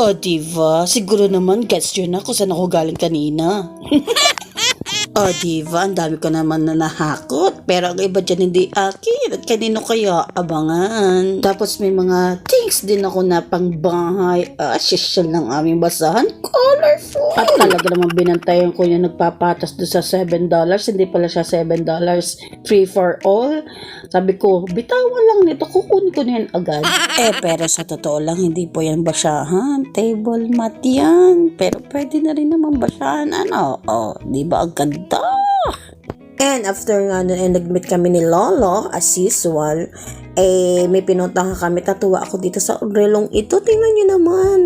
O, diva, siguro naman gets yun na kung saan ako galing kanina. o, diva, ang dami ko naman na nahakot. Pero ang iba dyan hindi akin. At kanino kaya abangan? Tapos may mga things din ako na pangbahay. Ah, social ng aming basahan. Colorful! At talaga naman binantayan ko yung nagpapatas doon sa $7. Hindi pala siya $7. Free for all. Sabi ko, bitawan lang nito. Kukunin ko na yan agad. eh, pero sa totoo lang, hindi po yan basahan. Table mat yan. Pero pwede na rin naman basahan. Ano? Oh, di ba ang ganda? And after nga nun, eh, nag-meet kami ni Lolo, as usual, eh, may pinuntahan kami. Tatuwa ako dito sa relong ito. Tingnan nyo naman.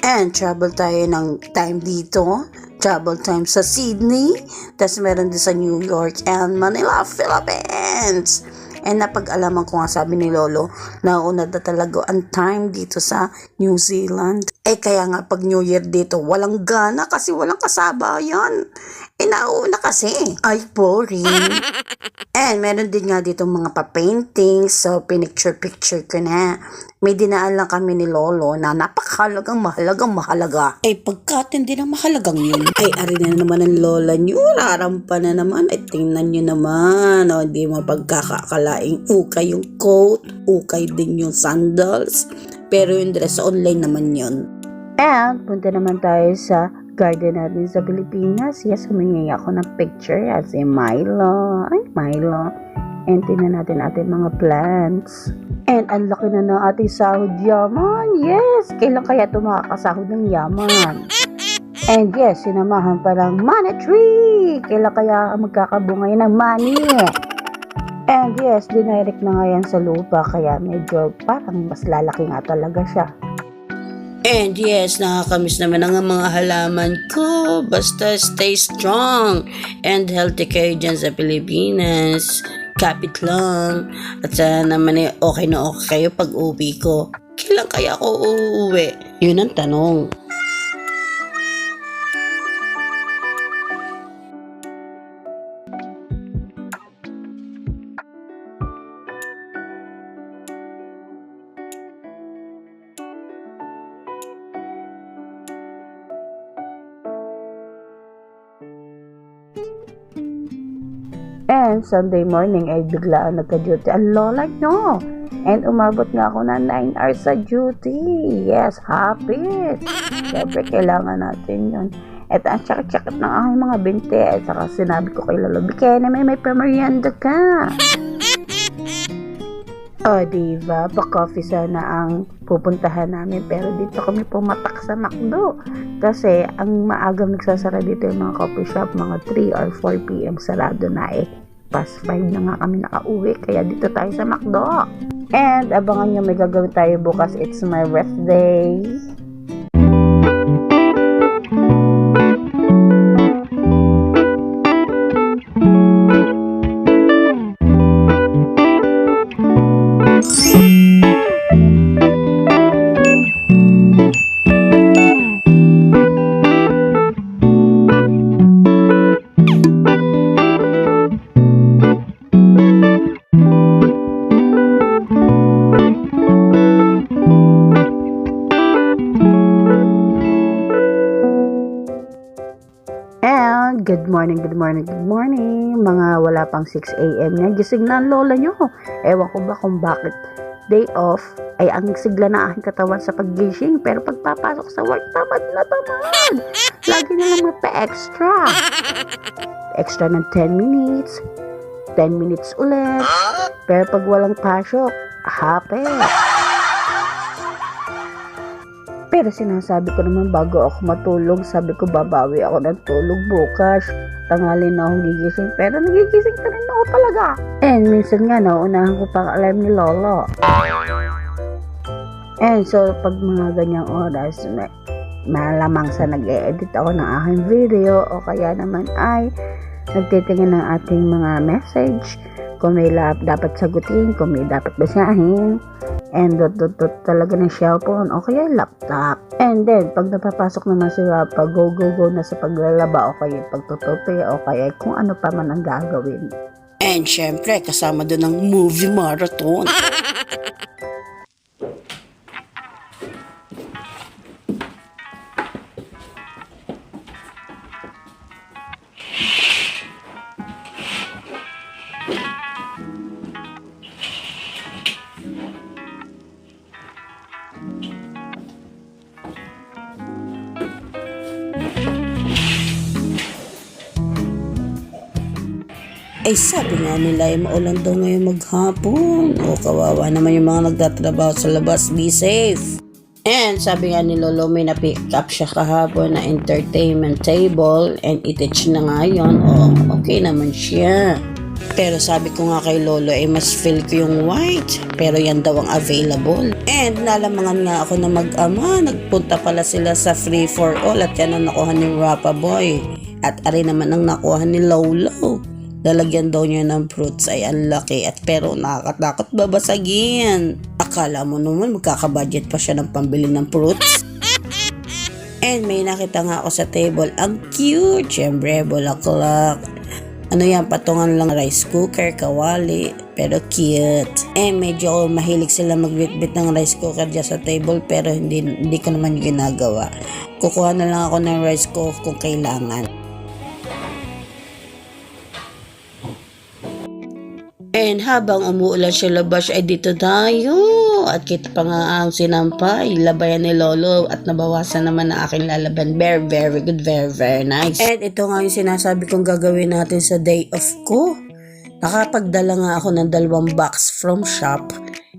And travel tayo ng time dito. Travel time sa Sydney. Tapos meron din sa New York and Manila, Philippines. And napag-alaman ko nga sabi ni Lolo, nauna na talaga ang time dito sa New Zealand. Eh kaya nga pag New Year dito, walang gana kasi walang kasabayan. Eh nauna kasi. Ay, boring. And meron din nga dito mga pa-paintings, so pinicture-picture ko na. May dinaan lang kami ni Lolo na napakahalagang mahalagang mahalaga. Ay, pagkatindi ng mahalagang yun. Ay, ari na naman ang lola nyo. Rarampa na naman. Ay, tingnan nyo naman. O, di mo pagkakakalaing ukay yung coat, ukay din yung sandals. Pero yung dress online naman yun. And, punta naman tayo sa garden natin sa Pilipinas. Yes, humingi ako ng picture. Yes, si Milo. Ay, Milo. And tingnan natin ating mga plants. And ang laki na ng ating sahod yaman. Yes, kailan kaya ito makakasahod ng yaman? And yes, sinamahan pa ng money tree. Kailan kaya magkakabungay ng money? And yes, dinirect na nga yan sa lupa kaya medyo parang mas lalaki nga talaga siya. And yes, nakakamiss naman ang mga halaman ko. Basta stay strong and healthy kayo dyan sa Pilipinas. Kapit lang. At sana naman eh, okay na okay kayo pag uwi ko. Kailan kaya ako uuwi? Yun ang tanong. And Sunday morning ay biglaan nagka-duty ang lola nyo. And umabot nga ako na 9 hours sa duty. Yes, happy. Siyempre, kailangan natin yun. At ang sakit-sakit ng aking mga binte. At saka sinabi ko kay Lolo, Bikene, may may pamerienda ka. O, oh, diba? Pa-coffee sana ang pupuntahan namin. Pero dito kami pumatak sa McDo. Kasi ang maagang nagsasara dito yung mga coffee shop, mga 3 or 4 p.m. sarado na eh. Past 5 na nga kami nakauwi. Kaya dito tayo sa McDo. And abangan nyo may gagawin tayo bukas. It's my rest day. Morning, good morning. Mga wala pang 6 a.m. na gising na ang lola nyo. Ewan ko ba kung bakit day off ay ang sigla na aking katawan sa paggising. Pero pagpapasok sa work, tamad na tamad. Lagi na lang magpa-extra. Extra ng 10 minutes. 10 minutes ulit. Pero pag walang pasok, happy. Pero sinasabi ko naman bago ako matulog, sabi ko babawi ako ng tulog bukas. Tangali na akong gigising, pero nagigising pa rin ako talaga. And minsan nga, nauunahan ko pa ang alarm ni Lolo. And so, pag mga ganyang oras, may, malamang sa nag edit ako ng aking video o kaya naman ay nagtitingin ng ating mga message kung may lap, dapat sagutin, kung may dapat basahin and dot dot dot talaga ng cellphone o kaya laptop. And then, pag napapasok naman sila, pag go go go na sa paglalaba o kaya pagtutupi o kaya kung ano pa man ang gagawin. And syempre, kasama doon ang movie marathon. Eh sabi nga nila ay maulan daw ngayon maghapon. O kawawa naman yung mga nagtatrabaho sa labas. Be safe. And sabi nga ni Lolo may na-pick up siya kahapon na entertainment table and itich na nga yun. O okay naman siya. Pero sabi ko nga kay Lolo ay mas feel ko yung white. Pero yan daw ang available. And nalamangan nga ako na mag-ama. Nagpunta pala sila sa free for all at yan ang nakuha ni Rapa Boy. At ari naman ang nakuha ni Lolo. Lalagyan daw niya ng fruits ay ang laki at pero nakakatakot babasagin. Akala mo naman magkakabudget pa siya ng pambili ng fruits. And may nakita nga ako sa table. Ang cute. Siyempre, bulaklak. Ano yan, patungan lang rice cooker, kawali. Pero cute. Eh, medyo mahilig sila magbitbit ng rice cooker dyan sa table. Pero hindi, hindi ko naman ginagawa. Kukuha na lang ako ng rice cooker kung kailangan. And habang umuulan siya labas ay dito tayo. At kita pa nga ang sinampay, labayan ni Lolo at nabawasan naman ang aking lalaban. Very, very good, very, very nice. And ito nga yung sinasabi kong gagawin natin sa day off ko. Nakapagdala nga ako ng dalawang box from shop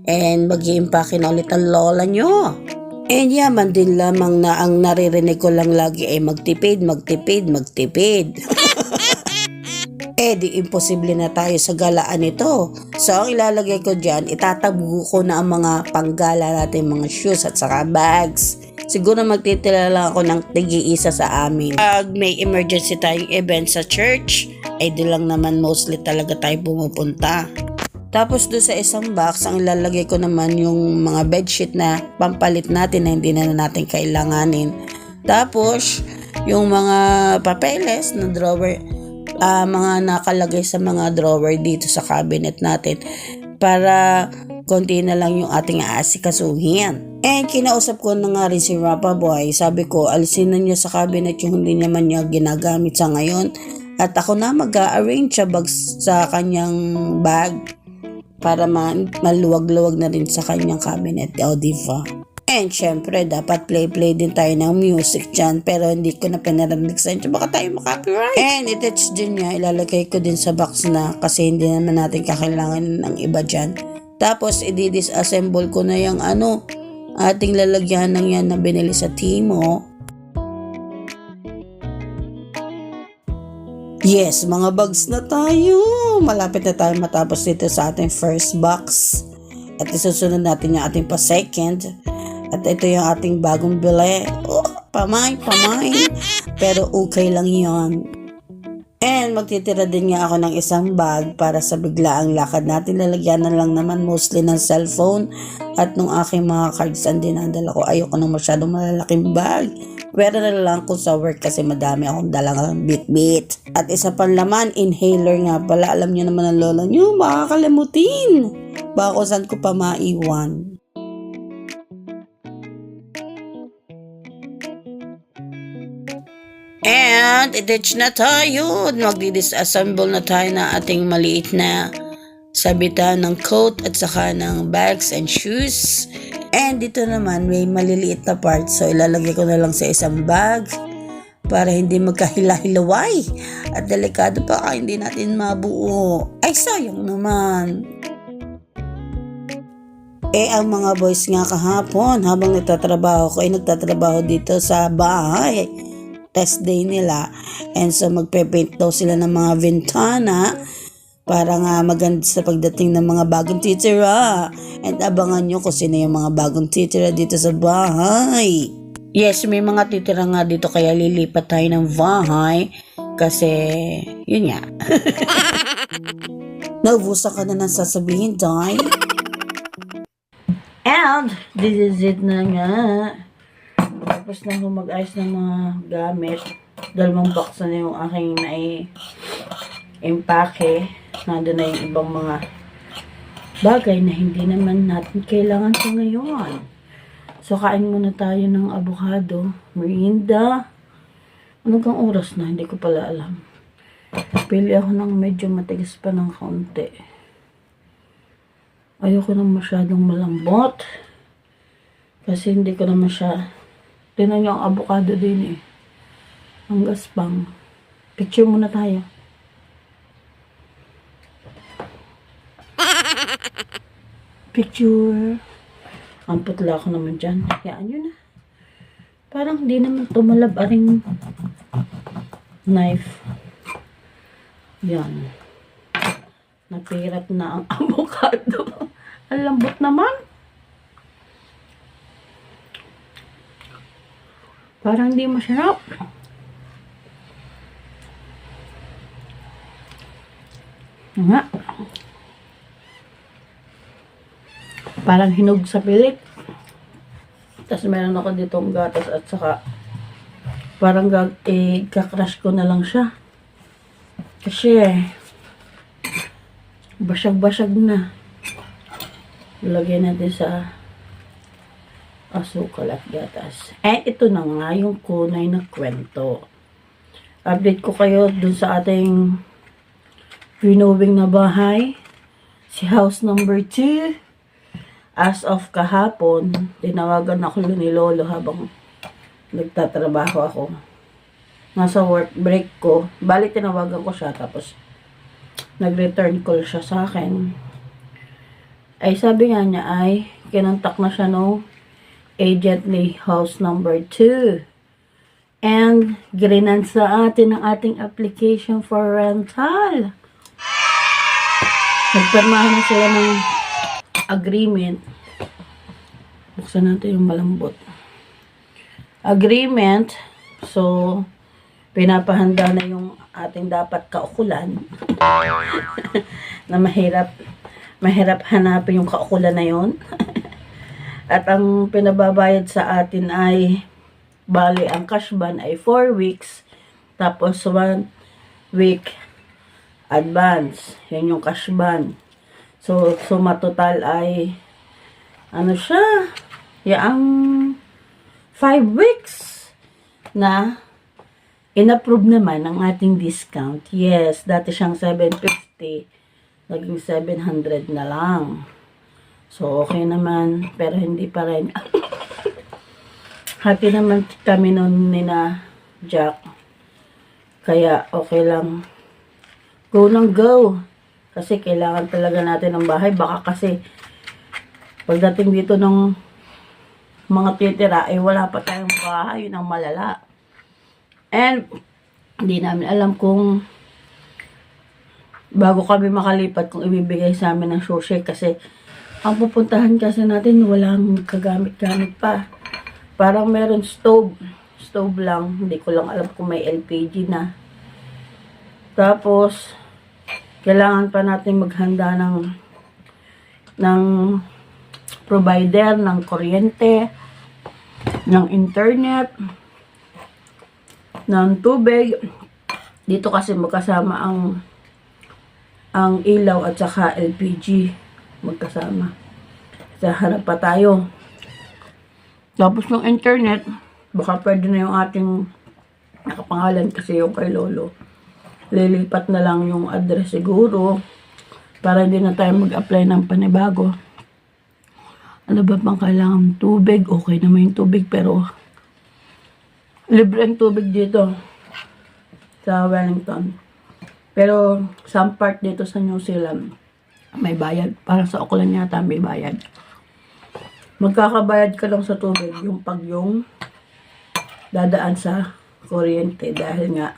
and mag iimpake na ulit ang lola nyo. And yaman din lamang na ang naririnig ko lang lagi ay magtipid, magtipid, magtipid. eh di imposible na tayo sa galaan nito. So ang ilalagay ko dyan, itatabu ko na ang mga panggala natin, mga shoes at saka bags. Siguro magtitila lang ako ng tigi-isa sa amin. Pag may emergency tayong event sa church, ay di lang naman mostly talaga tayo pumupunta. Tapos doon sa isang box, ang ilalagay ko naman yung mga bedsheet na pampalit natin na hindi na natin kailanganin. Tapos, yung mga papeles na drawer, ah, mga nakalagay sa mga drawer dito sa cabinet natin para konti na lang yung ating aasikasuhin. And kinausap ko na nga rin si Rapa Boy. Sabi ko, alisin na niya sa cabinet yung hindi naman niya ginagamit sa ngayon. At ako na mag-arrange sa bags sa kanyang bag para ma- maluwag-luwag na rin sa kanyang cabinet. O, diba? And syempre, dapat play-play din tayo ng music dyan. Pero hindi ko na pinarinig sa inyo. Baka tayo makapiright. And itouch din niya. Ilalagay ko din sa box na kasi hindi naman natin kakailangan ng iba dyan. Tapos, i-disassemble ko na yung ano, ating lalagyan ng yan na binili sa Timo. Yes, mga bags na tayo. Malapit na tayo matapos dito sa ating first box. At isusunod natin yung ating pa-second. At ito yung ating bagong bili. Oh, pamay, pamay. Pero okay lang yon. And magtitira din nga ako ng isang bag para sa biglaang lakad natin. Lalagyan na lang naman mostly ng cellphone at nung aking mga cards ang dinadala ko. Ayoko nang masyadong malalaking bag. Pero na lang kung sa work kasi madami akong dalang bit-bit. At isa pang laman, inhaler nga pala. Alam niyo naman ang lola niyo, makakalimutin. Kung saan ko pa maiwan. And itich na tayo. Magdi-disassemble na tayo na ating maliit na sabitan ng coat at saka ng bags and shoes. And dito naman may maliliit na part so ilalagay ko na lang sa isang bag para hindi magkahila-hilaway. At delikado pa ka hindi natin mabuo. Ay sayang naman. Eh ang mga boys nga kahapon habang nagtatrabaho ko ay nagtatrabaho dito sa bahay. Test day nila. And so magpe-paint daw sila ng mga ventana para nga maganda sa pagdating ng mga bagong titira. And abangan nyo kung sino yung mga bagong titira dito sa bahay. Yes, may mga titira nga dito kaya lilipat tayo ng bahay kasi yun nga. Naubusan ka na ng sasabihin, Day. And this is it na nga. Tapos na ako mag-ayos ng mga gamit. Dalawang box na yung aking nai impake. Nandun na yung ibang mga bagay na hindi naman natin kailangan sa ngayon. So, kain muna tayo ng avocado, merienda. Ano kang oras na? Hindi ko pala alam. Pili ako ng medyo matigas pa ng kaunti. Ayoko nang masyadong malambot. Kasi hindi ko naman siya... Tinan niyo ang avocado din eh. Ang gaspang. Picture muna tayo. Picture. Ang putla ko naman dyan. Hayaan nyo na. Parang hindi naman tumalab aring knife. Yan. Napirat na ang avocado. ang lambot naman. Parang hindi masarap. Nga. Parang hinog sa pilit. Tapos meron ako ditong gatas at saka parang gag eh, kakrush ko na lang siya. Kasi basag-basag na. Lagyan natin sa asukal at gatas. Eh, ito na nga yung kunay na kwento. Update ko kayo dun sa ating renoving na bahay. Si house number 2. As of kahapon, tinawagan ako ni Lolo habang nagtatrabaho ako. Nasa work break ko. Bali, tinawagan ko siya tapos nag-return call siya sa akin. Ay, sabi nga niya ay, kinontak na siya no agent ni house number 2. And, grinan sa atin ang ating application for rental. Nagpirmahan na sila ng agreement. Buksan natin yung malambot. Agreement. So, pinapahanda na yung ating dapat kaukulan. na mahirap mahirap hanapin yung kaukulan na yon. At ang pinababayad sa atin ay bali ang cash ban ay 4 weeks tapos 1 week advance. Yan yung cash ban. So, suma total ay ano siya? Yang 5 weeks na inapprove naman ang ating discount. Yes, dati siyang 750. Naging 700 na lang. So, okay naman. Pero hindi pa rin. Happy naman kami noon ni na Jack. Kaya, okay lang. Go ng go. Kasi kailangan talaga natin ng bahay. Baka kasi, pagdating dito ng mga titira, ay wala pa tayong bahay. Yun ang malala. And, hindi namin alam kung bago kami makalipat kung ibibigay sa amin ng sushi kasi ang pupuntahan kasi natin walang kagamit-gamit pa. Parang meron stove. Stove lang. Hindi ko lang alam kung may LPG na. Tapos, kailangan pa natin maghanda ng ng provider ng kuryente, ng internet, ng tubig. Dito kasi magkasama ang ang ilaw at saka LPG magkasama. Sa harap pa tayo. Tapos ng internet, baka pwede na yung ating nakapangalan kasi yung kay Lolo. Lilipat na lang yung address siguro para hindi na tayo mag-apply ng panibago. Ano ba bang kailangan? Tubig. Okay naman yung tubig pero libre ang tubig dito sa Wellington. Pero some part dito sa New Zealand may bayad. Para sa Auckland yata may bayad. Magkakabayad ka lang sa tubig yung pag yung dadaan sa kuryente dahil nga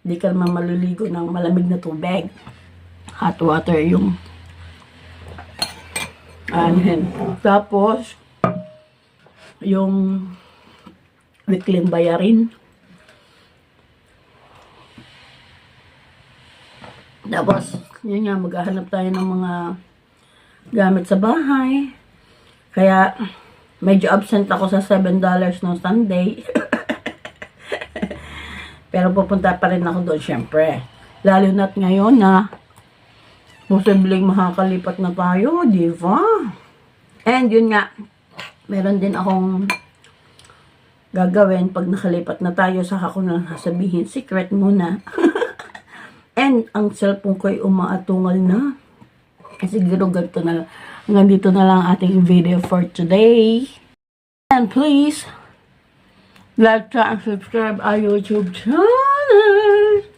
di ka naman maliligo ng malamig na tubig. Hot water yung anuhin. Tapos, yung weekly bayarin. Tapos, yun nga, maghahanap tayo ng mga gamit sa bahay. Kaya, medyo absent ako sa $7 no Sunday. Pero pupunta pa rin ako doon, syempre. Lalo na't ngayon na posibleng makakalipat na tayo, di ba? And yun nga, meron din akong gagawin pag nakalipat na tayo, saka ko na sabihin, secret muna. And ang cellphone ko ay umaatungal na. Siguro ganito na lang. Hanggang na lang ating video for today. And please, like, share, and subscribe our YouTube channel.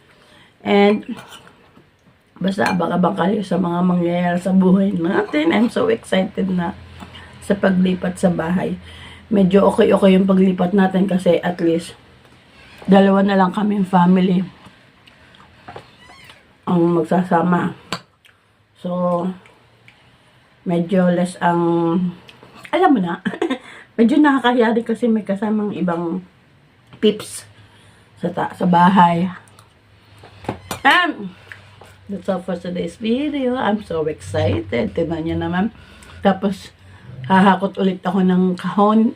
And, basta abang-abang kayo sa mga mangyayari sa buhay natin. I'm so excited na sa paglipat sa bahay. Medyo okay-okay yung paglipat natin kasi at least dalawa na lang kami family ang magsasama. So, medyo less ang, alam mo na, medyo nakakahiya kasi may kasamang ibang pips sa, ta- sa bahay. And, that's all for today's video. I'm so excited. Tignan niyo naman. Tapos, hahakot ulit ako ng kahon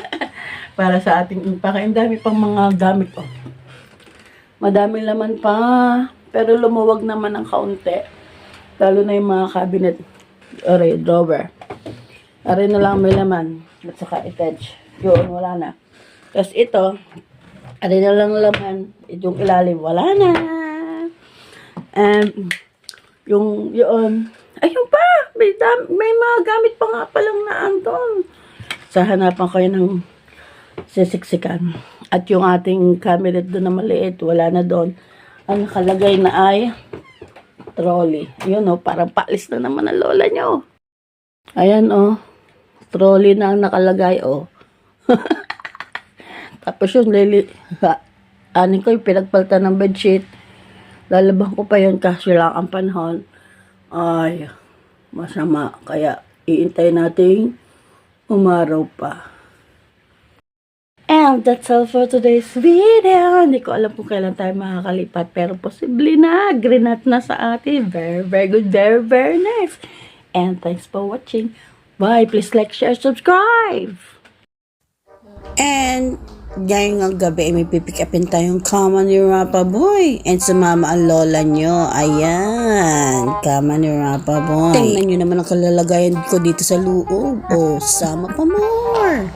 para sa ating impake. Ang dami pang mga gamit. Oh. Madami laman pa. Pero lumuwag naman ng kaunti. Lalo na yung mga cabinet. Aray, drawer. Aray na lang may laman. At saka attach. Yun, wala na. Tapos ito, aray na lang laman. Itong ilalim, wala na. And, yung, yun, ayun pa, may, dam, may mga gamit pa nga palang naan doon. Sa hanapan yun ng sisiksikan. At yung ating cabinet doon na maliit, wala na doon. Ang nakalagay na ay trolley. Yun oh, parang paalis na naman ang lola niyo. Ayan oh, trolley na ang nakalagay oh. Tapos yun, lili, ha, anin ko yung pinagpalta ng bedsheet. Lalaban ko pa yun kasi lang ang panahon. Ay, masama. Kaya, iintay nating umaraw pa. And that's all for today's video. Hindi ko alam kung kailan tayo makakalipat. Pero posible na. Grinat na sa atin. Very, very good. Very, very nice. And thanks for watching. Bye. Please like, share, subscribe. And ngayong nga gabi, may pipick upin tayong kama ni Rapa Boy. And sumama ang lola nyo. Ayan. Kama ni Rapa Boy. Tingnan nyo naman ang kalalagayan ko dito sa loob. O, sama pa more.